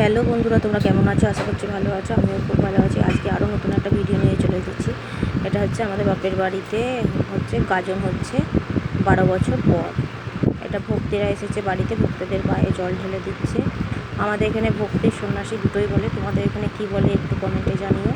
Hello বন্ধুরা, তোমরা কেমন আছো? আশা করছি ভালো আছো। আমিও খুব ভালো আছি। আজকে আরও নতুন একটা ভিডিও নিয়ে চলে এসেছি। এটা হচ্ছে আমাদের বাপের বাড়িতে, হচ্ছে গাজন হচ্ছে বারো বছর পর। এটা ভক্তিরা এসেছে বাড়িতে, ভক্তদের পায়ে জল ঢেলে দিচ্ছে। আমাদের এখানে ভক্তি সন্ন্যাসী দুটোই বলে। তোমাদের এখানে কি বলে একটু কমেন্টে জানিও।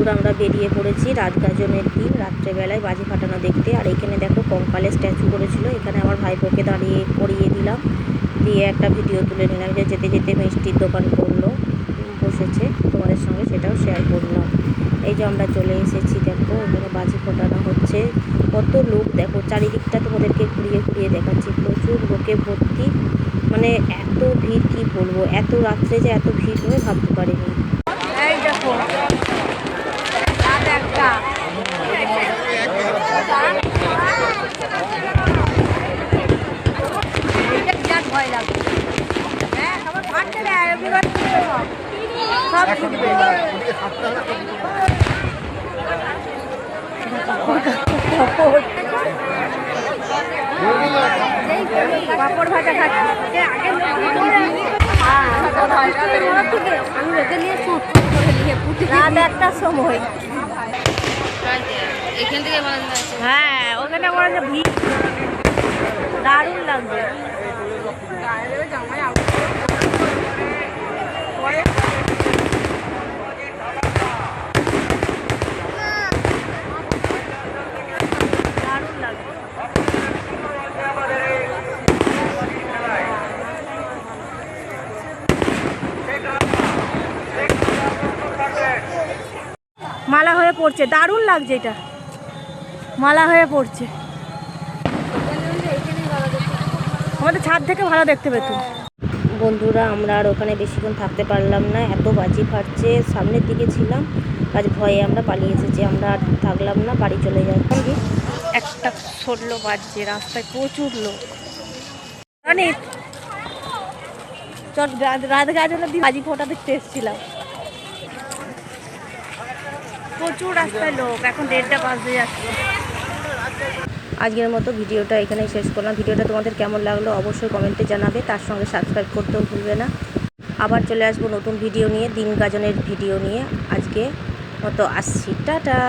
বন্ধুরা আমরা বেরিয়ে পড়েছি, রাত গাজনের দিন, রাত্রেবেলায় বাজি ফাটানো দেখতে। আর এখানে দেখো কঙ্কালের স্ট্যাচু করেছিল, এখানে আমার ভাইপোকে দাঁড়িয়ে করিয়ে দিলাম। দিয়ে একটা ভিডিও তুলে নিলাম যে যেতে যেতে মিষ্টির দোকান করল, বসেছে। তোমাদের সঙ্গে সেটাও শেয়ার করলাম। এই যে আমরা চলে এসেছি, দেখো এখানে বাজি ফোটানো হচ্ছে। কত লোক, দেখো চারিদিকটা তোমাদেরকে ঘুরিয়ে ঘুরিয়ে দেখাচ্ছি। প্রচুর লোকে ভর্তি। মানে এত ভিড় কি বলব? এত রাত্রে যে এত ভিড় হবে ভাবতে পারিনি এই দেখো রাত একটা এটা বিরাট ভয় লাগবে হ্যাঁ সবার ফাটছে না এবার ফুটবে সব সব ফুটবে পাপড় ভাজা খাচ্ছি নিয়ে শুট করে নিয়ে সময় থেকে ভিড় দারুণ লাগবে। দারুণ মালা হয়ে পড়ছে দারুণ লাগছে এটা। মালা হয়ে পড়ছে। আমাদের ছাদ থেকে ভালো দেখতে পেত। বন্ধুরা আমরা আর ওখানে বেশিক্ষণ থাকতে পারলাম না এত বাজি ফাটছে সামনের দিকে ছিলাম কাজ ভয়ে আমরা পালিয়ে এসেছি আমরা আর থাকলাম না বাড়ি চলে যাই। একটা ষোলো বাজছে রাস্তায় প্রচুর লোক। জানি চল রাত রাত দিন বাজি ফোটা দেখতে এসেছিলাম। প্রচুর রাস্তায় লোক, এখন দেড়টা বাজে যাচ্ছে। আজকের মতো ভিডিওটা এখানেই শেষ করলাম। ভিডিওটা তোমাদের কেমন লাগল অবশ্যই কমেন্টে জানাবে, তার সঙ্গে সাবস্ক্রাইব করতেও ভুলবে না। আবার চলে আসব নতুন ভিডিও নিয়ে, দিন গাজনের ভিডিও নিয়ে। আজকে মতো আসছি। টাটা!